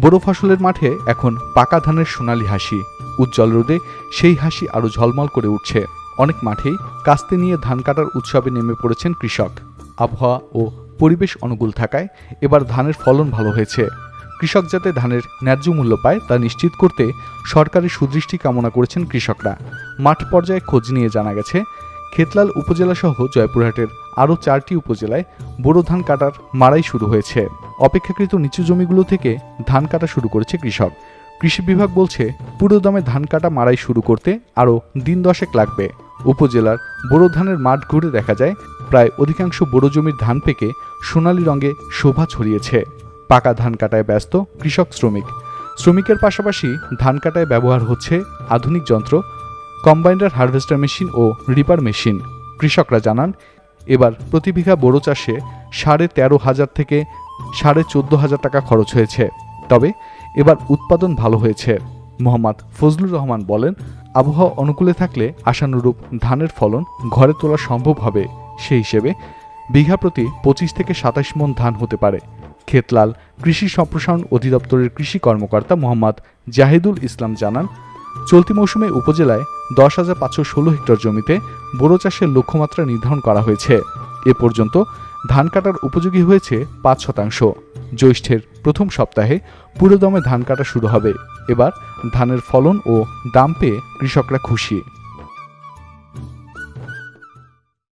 বড় ফসলের মাঠে এখন পাকা ধানের সোনালি হাসি। উজ্জ্বল রোদে সেই হাসি আরও ঝলমল করে উঠছে। অনেক মাঠেই কাস্তে নিয়ে ধান কাটার উৎসবে নেমে পড়েছেন কৃষক। আবহাওয়া ও পরিবেশ অনুকূল থাকায় এবার ধানের ফলন ভালো হয়েছে। কৃষক যাতে ধানের ন্যায্য মূল্য পায় তা নিশ্চিত করতে সরকারের সুদৃষ্টি কামনা করেছেন কৃষকরা। মাঠ পর্যায়ে খোঁজ নিয়ে জানা গেছে খেতলাল উপজেলা সহ জয়পুরহাটের আরও চারটি উপজেলায় বোরো ধান কাটার মারাই শুরু হয়েছে। অপেক্ষাকৃত নিচু জমিগুলো থেকে ধান কাটা শুরু করেছে কৃষক। কৃষি বিভাগ বলছে, পুরো দমে ধান কাটা মারাই শুরু করতে আরও দিন দশেক লাগবে। উপজেলার বোরো ধানের মাঠ ঘুরে দেখা যায়, প্রায় অধিকাংশ বোরো জমির ধান পেকে সোনালী রঙে শোভা ছড়িয়েছে। পাকা ধান কাটায় ব্যস্ত কৃষক শ্রমিক। শ্রমিকের পাশাপাশি ধান কাটায় ব্যবহার হচ্ছে আধুনিক যন্ত্র কম্বাইন্ডার হারভেস্টার মেশিন ও রিপার মেশিন। কৃষকরা জানান, এবার প্রতি বিঘা বোরো চাষে সাড়ে তেরো হাজার থেকে সাড়ে চোদ্দ হাজার টাকা খরচ হয়েছে। তবে এবার উৎপাদন ভালো হয়েছে। মোহাম্মদ ফজলুর রহমান বলেন, আবহাওয়া অনুকূলে থাকলে আশানুরূপ ধানের ফলন ঘরে তোলা সম্ভব হবে। সেই হিসেবে বিঘা প্রতি পঁচিশ থেকে সাতাশ মন ধান হতে পারে। খেতলাল কৃষি সম্প্রসারণ অধিদপ্তরের কৃষি কর্মকর্তা মোহাম্মদ জাহিদুল ইসলাম জানান চলতি মৌসুমে উপজেলায় দশ হাজার পাঁচশো ষোলো হেক্টর জমিতে বোরো চাষের লক্ষ্যমাত্রা নির্ধারণ করা হয়েছে। এ পর্যন্ত ধান কাটার উপযোগী হয়েছে পাঁচ শতাংশ। জ্যৈষ্ঠের প্রথম সপ্তাহে পুরোদমে ধান কাটা শুরু হবে। এবার ধানের ফলন ও দাম পেয়ে কৃষকরা খুশি।